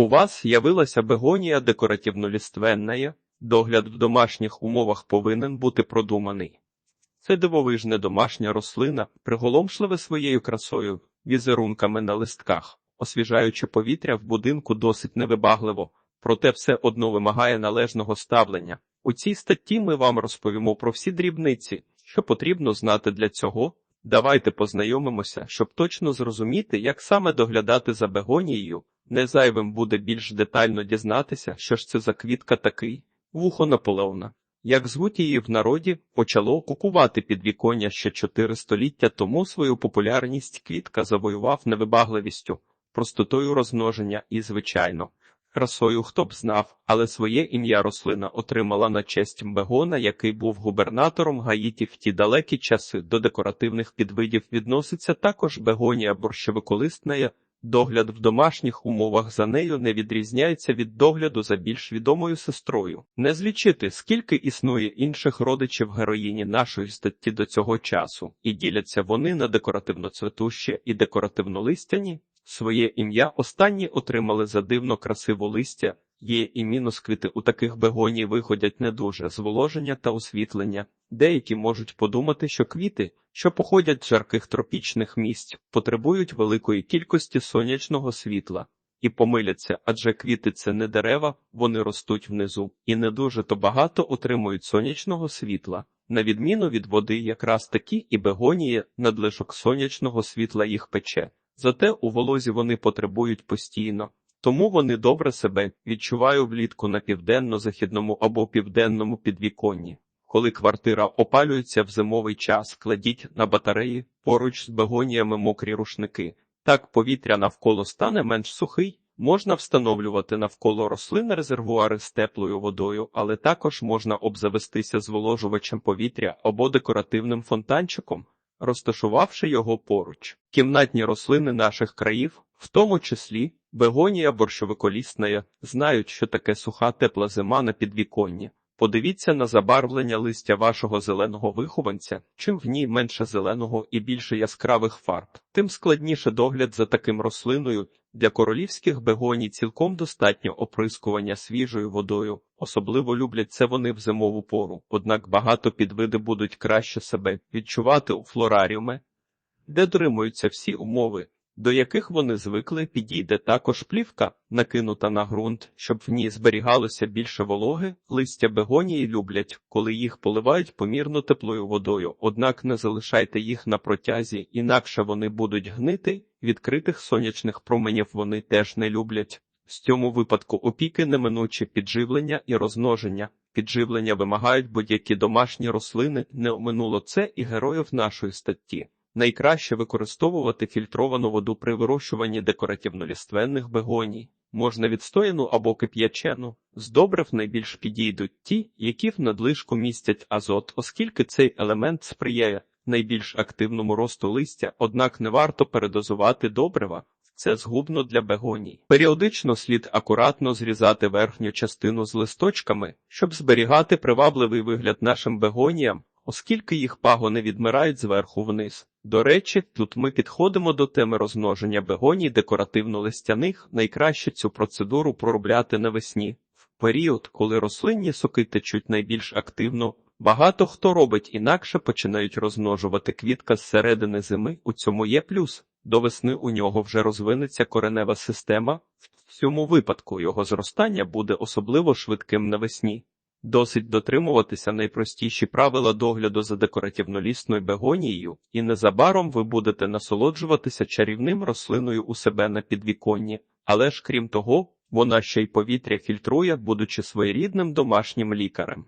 У вас з'явилася бегонія декоративно-ліственна, догляд в домашніх умовах повинен бути продуманий. Це дивовижна домашня рослина, приголомшливе своєю красою, візерунками на листках, освіжаючи повітря в будинку досить невибагливо, проте все одно вимагає належного ставлення. У цій статті ми вам розповімо про всі дрібниці, що потрібно знати для цього. Давайте познайомимося, щоб точно зрозуміти, як саме доглядати за бегонією. Не зайвим буде більш детально дізнатися, що ж це за квітка такий, вухо Наполеона. Як звуть її в народі, почало кукувати підвіконня ще чотири століття тому свою популярність квітка завоював невибагливістю, простотою розмноження і, звичайно, красою хто б знав, але своє ім'я рослина отримала на честь Бегона, який був губернатором Гаїті в ті далекі часи. До декоративних підвидів відноситься також бегонія борщевиколисна, Догляд в домашніх умовах за нею не відрізняється від догляду за більш відомою сестрою. Не злічити, скільки існує інших родичів героїні нашої статті до цього часу, і діляться вони на декоративно-цветущі і декоративно-листяні. Своє ім'я останні отримали за дивно красиву листя. Є і мінус квіти у таких бегоній виходять не дуже зволоження та освітлення. Деякі можуть подумати, що квіти, що походять з жарких тропічних місць, потребують великої кількості сонячного світла. І помиляться, адже квіти це не дерева, вони ростуть внизу, і не дуже то багато отримують сонячного світла. На відміну від води, якраз такі і бегонії, надлишок сонячного світла їх пече. Зате у волозі вони потребують постійно. Тому вони добре себе відчувають влітку на південно-західному або південному підвіконні. Коли квартира опалюється в зимовий час, кладіть на батареї поруч з бегоніями мокрі рушники. Так повітря навколо стане менш сухий. Можна встановлювати навколо рослин резервуари з теплою водою, але також можна обзавестися зволожувачем повітря або декоративним фонтанчиком, розташувавши його поруч. Кімнатні рослини наших країв, в тому числі бегонія борщовиколісна, знають, що таке суха тепла зима на підвіконні. Подивіться на забарвлення листя вашого зеленого вихованця, чим в ній менше зеленого і більше яскравих фарб, тим складніше догляд за таким рослиною. Для королівських бегоній цілком достатньо оприскування свіжою водою, особливо люблять це вони в зимову пору, однак багато підвиди будуть краще себе відчувати у флораріуме, де дотримуються всі умови, до яких вони звикли, підійде також плівка, накинута на ґрунт, щоб в ній зберігалося більше вологи. Листя бегонії люблять, коли їх поливають помірно теплою водою, однак не залишайте їх на протязі, інакше вони будуть гнити. Відкритих сонячних променів вони теж не люблять. В цьому випадку опіки неминучі підживлення і розмноження. Підживлення вимагають будь-які домашні рослини, не оминуло це і героїв нашої статті. Найкраще використовувати фільтровану воду при вирощуванні декоративно-ліственних бегоній. Можна відстояну або кип'ячену. З добрив найбільш підійдуть ті, які в надлишку містять азот, оскільки цей елемент сприяє найбільш активному росту листя, однак не варто передозувати добрива. Це згубно для бегоній. Періодично слід акуратно зрізати верхню частину з листочками, щоб зберігати привабливий вигляд нашим бегоніям, оскільки їх пагони відмирають зверху вниз. До речі, тут ми підходимо до теми розмноження бегоній декоративно-листяних. Найкраще цю процедуру проробляти навесні. В період, коли рослинні соки течуть найбільш активно, багато хто робить інакше починають розмножувати квітка з середини зими. У цьому є плюс. До весни у нього вже розвинеться коренева система. В цьому випадку його зростання буде особливо швидким навесні. Досить дотримуватися найпростіші правила догляду за декоративно-лісною бегонією, і незабаром ви будете насолоджуватися чарівним рослиною у себе на підвіконні, але ж крім того, вона ще й повітря фільтрує, будучи своєрідним домашнім лікарем.